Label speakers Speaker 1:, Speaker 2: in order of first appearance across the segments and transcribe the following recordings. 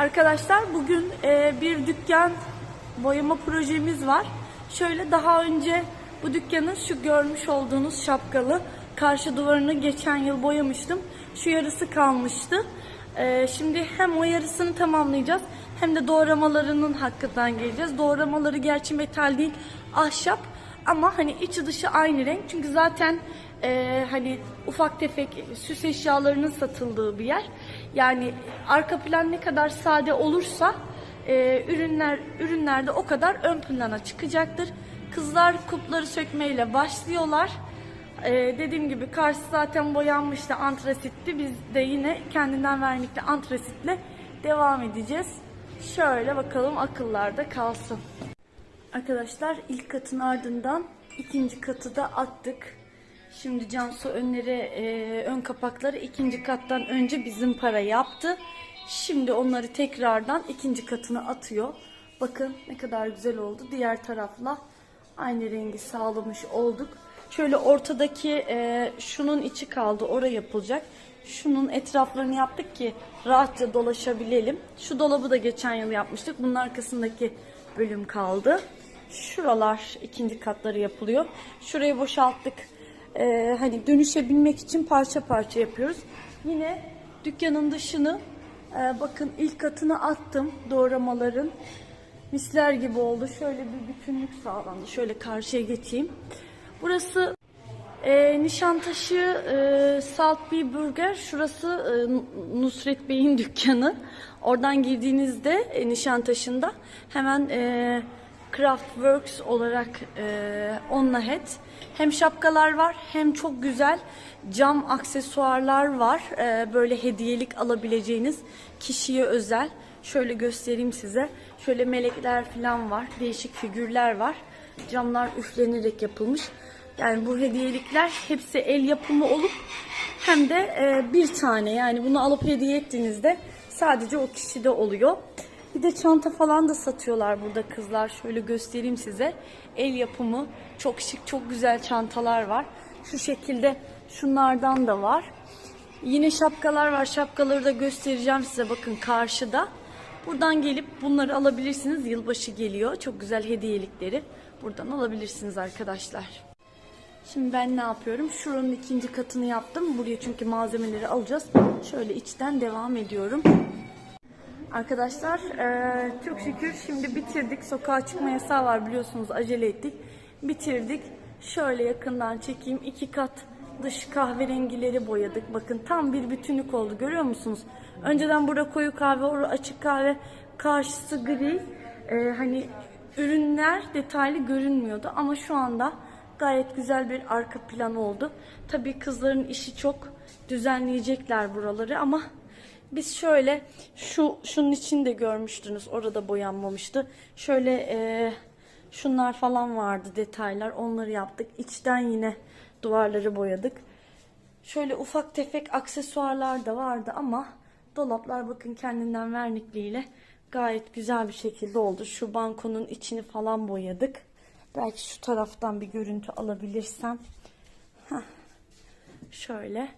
Speaker 1: Arkadaşlar bugün e, bir dükkan boyama projemiz var. Şöyle daha önce bu dükkanın şu görmüş olduğunuz şapkalı karşı duvarını geçen yıl boyamıştım. Şu yarısı kalmıştı. E, şimdi hem o yarısını tamamlayacağız hem de doğramalarının hakkından geleceğiz. Doğramaları gerçi metal değil ahşap ama hani içi dışı aynı renk. Çünkü zaten e, hani ufak tefek süs eşyalarının satıldığı bir yer. Yani arka plan ne kadar sade olursa e, ürünler ürünlerde o kadar ön plana çıkacaktır. Kızlar kupları sökmeyle başlıyorlar. E, dediğim gibi karşı zaten boyanmıştı antrasitti. Biz de yine kendinden vernikli antrasitle devam edeceğiz. Şöyle bakalım akıllarda kalsın. Arkadaşlar ilk katın ardından ikinci katı da attık. Şimdi Cansu önleri, e, ön kapakları ikinci kattan önce bizim para yaptı. Şimdi onları tekrardan ikinci katına atıyor. Bakın ne kadar güzel oldu. Diğer tarafla aynı rengi sağlamış olduk. Şöyle ortadaki e, şunun içi kaldı. Oraya yapılacak. Şunun etraflarını yaptık ki rahatça dolaşabilelim. Şu dolabı da geçen yıl yapmıştık. Bunun arkasındaki bölüm kaldı. Şuralar ikinci katları yapılıyor. Şurayı boşalttık. Ee, hani dönüşebilmek için parça parça yapıyoruz. Yine dükkanın dışını e, bakın ilk katını attım doğramaların. Misler gibi oldu. Şöyle bir bütünlük sağlandı. Şöyle karşıya geçeyim. Burası e, Nişantaşı e, Salt Bee Burger. Şurası e, Nusret Bey'in dükkanı. Oradan girdiğinizde e, Nişantaşı'nda hemen e, Craftworks olarak e, onunla het. Hem şapkalar var hem çok güzel cam aksesuarlar var. E, böyle hediyelik alabileceğiniz kişiye özel. Şöyle göstereyim size. Şöyle melekler falan var. Değişik figürler var. Camlar üflenerek yapılmış. Yani bu hediyelikler hepsi el yapımı olup hem de e, bir tane yani bunu alıp hediye ettiğinizde sadece o kişide oluyor. Bir de çanta falan da satıyorlar burada kızlar. Şöyle göstereyim size. El yapımı çok şık çok güzel çantalar var. Şu şekilde şunlardan da var. Yine şapkalar var. Şapkaları da göstereceğim size bakın karşıda. Buradan gelip bunları alabilirsiniz. Yılbaşı geliyor. Çok güzel hediyelikleri buradan alabilirsiniz arkadaşlar. Şimdi ben ne yapıyorum? Şuranın ikinci katını yaptım. Buraya çünkü malzemeleri alacağız. Şöyle içten devam ediyorum. Arkadaşlar eee, çok şükür şimdi bitirdik. Sokağa çıkma yasağı var biliyorsunuz acele ettik. Bitirdik. Şöyle yakından çekeyim. İki kat dış kahverengileri boyadık. Bakın tam bir bütünlük oldu görüyor musunuz? Önceden burada koyu kahve, orada açık kahve, karşısı gri. Eee, hani ürünler detaylı görünmüyordu ama şu anda gayet güzel bir arka plan oldu. Tabii kızların işi çok düzenleyecekler buraları ama biz şöyle şu şunun için de görmüştünüz. Orada boyanmamıştı. Şöyle e, şunlar falan vardı detaylar. Onları yaptık. İçten yine duvarları boyadık. Şöyle ufak tefek aksesuarlar da vardı ama dolaplar bakın kendinden vernikliyle gayet güzel bir şekilde oldu. Şu bankonun içini falan boyadık. Belki şu taraftan bir görüntü alabilirsem. Heh. Şöyle.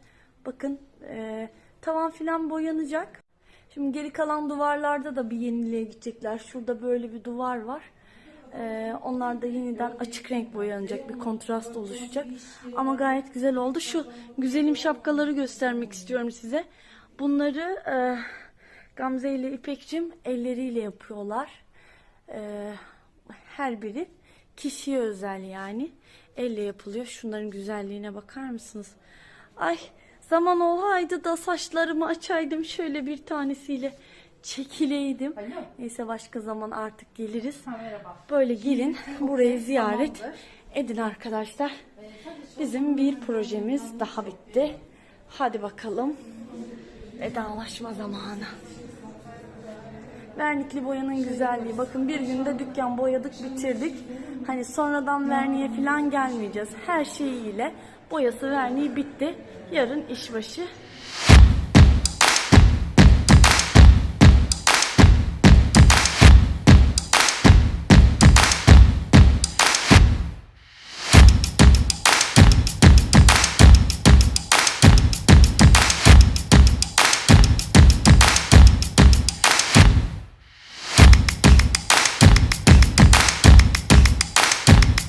Speaker 1: Bakın e, tavan filan boyanacak. Şimdi geri kalan duvarlarda da bir yeniliğe gidecekler. Şurada böyle bir duvar var. E, onlar da yeniden açık renk boyanacak. Bir kontrast oluşacak. Ama gayet güzel oldu. Şu güzelim şapkaları göstermek istiyorum size. Bunları e, Gamze ile İpek'cim elleriyle yapıyorlar. E, her biri kişiye özel yani. Elle yapılıyor. Şunların güzelliğine bakar mısınız? Ay zaman olaydı da saçlarımı açaydım şöyle bir tanesiyle çekileydim. Neyse başka zaman artık geliriz. Böyle gelin burayı ziyaret edin arkadaşlar. Bizim bir projemiz daha bitti. Hadi bakalım. Vedalaşma zamanı. Vernikli boyanın güzelliği. Bakın bir günde dükkan boyadık bitirdik. Hani sonradan verniğe falan gelmeyeceğiz. Her şeyiyle boyası verniği bitti. Yarın işbaşı